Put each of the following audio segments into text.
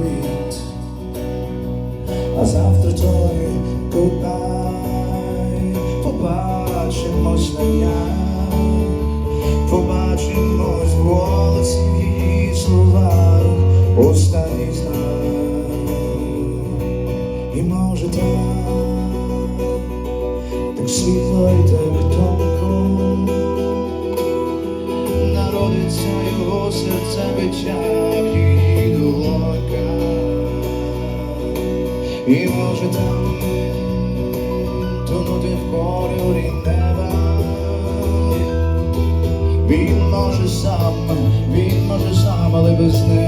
привіт, а завтра той goodbye Побачимось на днях, побачимось в голосі в її словах, останній знак. І може так, так світло і так Може там тонути в кольорі неба. Він може сам, він може сам, але без неї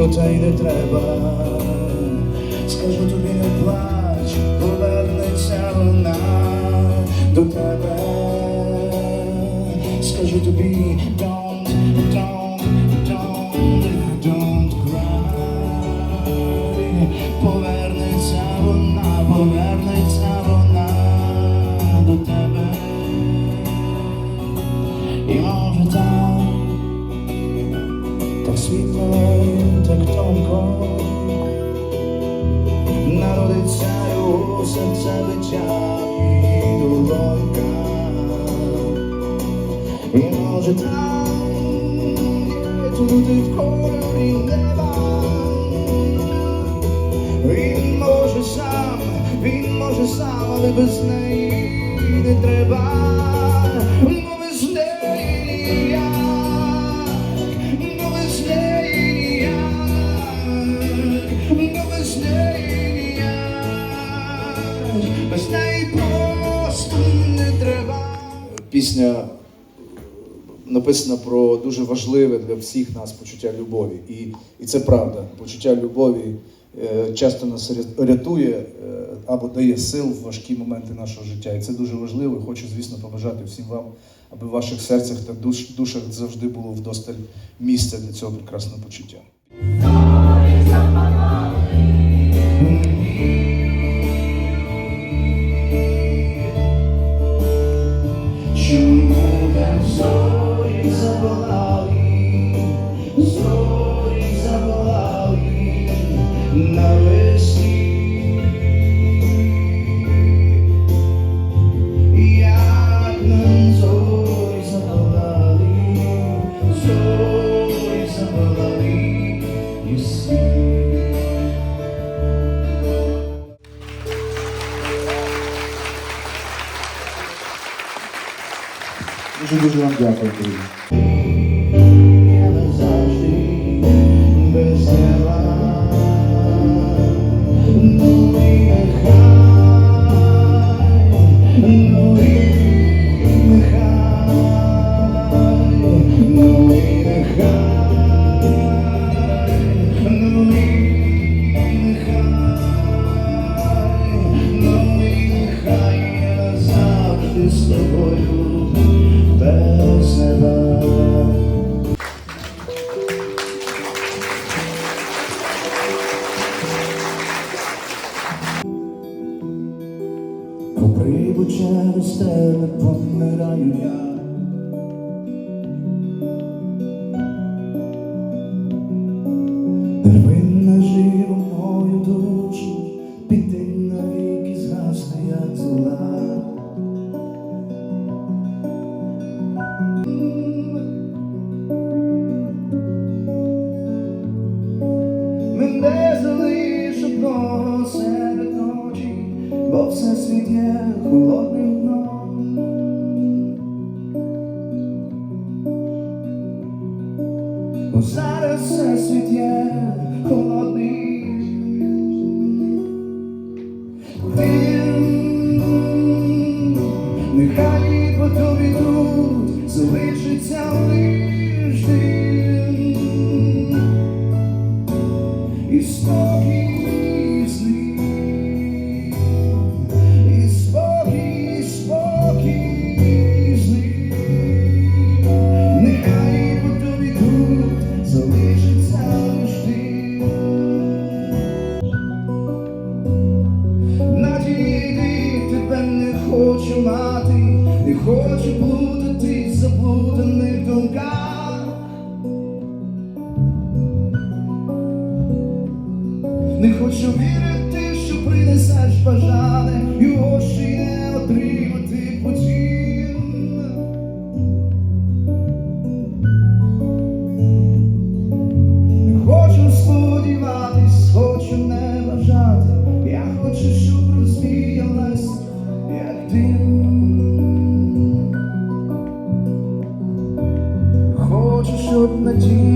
варто та й не треба. Скажу тобі не плач, повернеться вона до тебе. Скажу тобі don't, так світло, і так тонко народиться його серце биття і долонька. І може там є туди в кольорі неба. Він може сам, він може написана про дуже важливе для всіх нас почуття любові. І, і це правда. Почуття любові е, часто нас ря- рятує е, або дає сил в важкі моменти нашого життя. І це дуже важливо. І хочу, звісно, побажати всім вам, аби в ваших серцях та душ, душах завжди було вдосталь місця для цього прекрасного почуття. Дуже дуже вам дякую, друзі. Я назавжди Able child to stand upon that iron yard. Не хочу вірити, що принесеш бажане, і гроші не отримати потім. Не хочу сподіватись, хочу не бажати. Я хочу, щоб розвіялась, як дим. Хочу, щоб надіяти.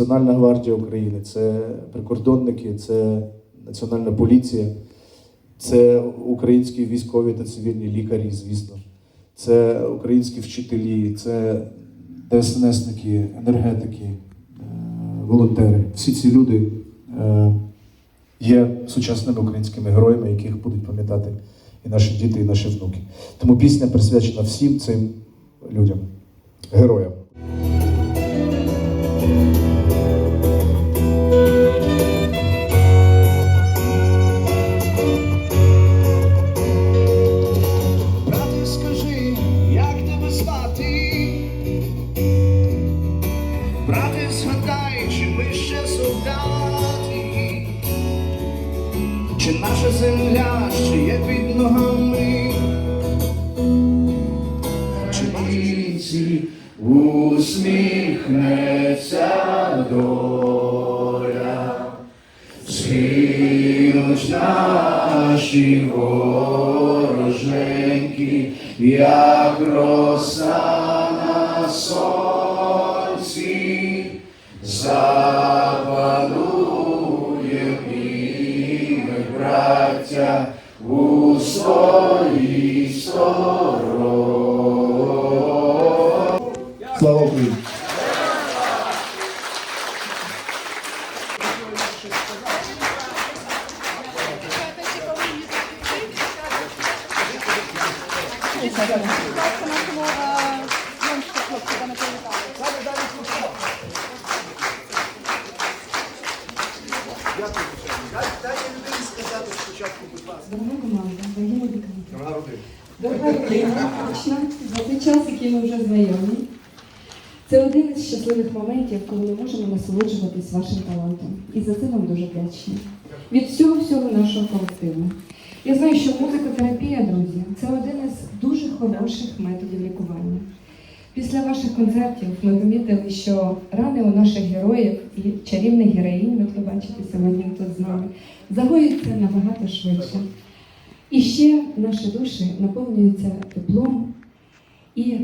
Національна гвардія України, це прикордонники, це Національна поліція, це українські військові та цивільні лікарі, звісно, це українські вчителі, це ДСНСники, енергетики, е, волонтери. Всі ці люди е, є сучасними українськими героями, яких будуть пам'ятати і наші діти, і наші внуки. Тому пісня присвячена всім цим людям, героям. Чи наша земля ще є під ногами? Чи вулиці усміхнеться доля? Згинуть наші вороженьки, як роса на сонці, запанує Слава Україні! Дорога команда, дорогі музиканти. Дорога родина, за той час, який ми вже знайомі. Це один із щасливих моментів, коли ми можемо насолоджуватись вашим талантом. І за це вам дуже вдячні. Від всього всього нашого колективу. Я знаю, що музикотерапія, друзі, це один із дуже хороших методів лікування. Після ваших концертів ми помітили, що рани у наших героїв і чарівних героїнь, от ви бачите сьогодні тут з нами, загоюються набагато швидше. І ще наші душі наповнюються теплом і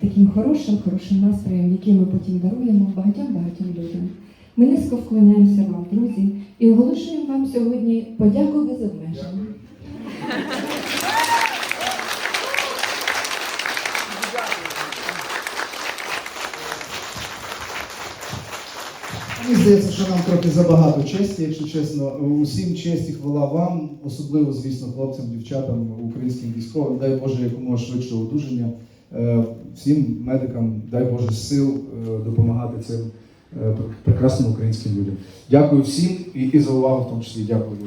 таким хорошим, хорошим настроєм, який ми потім даруємо багатьом багатьом людям. Ми низько вклоняємося вам, друзі, і оголошуємо вам сьогодні подяку без обмежень. Мені здається, що нам трохи забагато честі, якщо чесно. Усім честь і хвала вам, особливо, звісно, хлопцям, дівчатам, українським військовим. Дай Боже якомога швидшого одужання. Е, Всім медикам, дай Боже сил е, допомагати цим е, прекрасним українським людям. Дякую всім і, за увагу в тому числі. Дякую.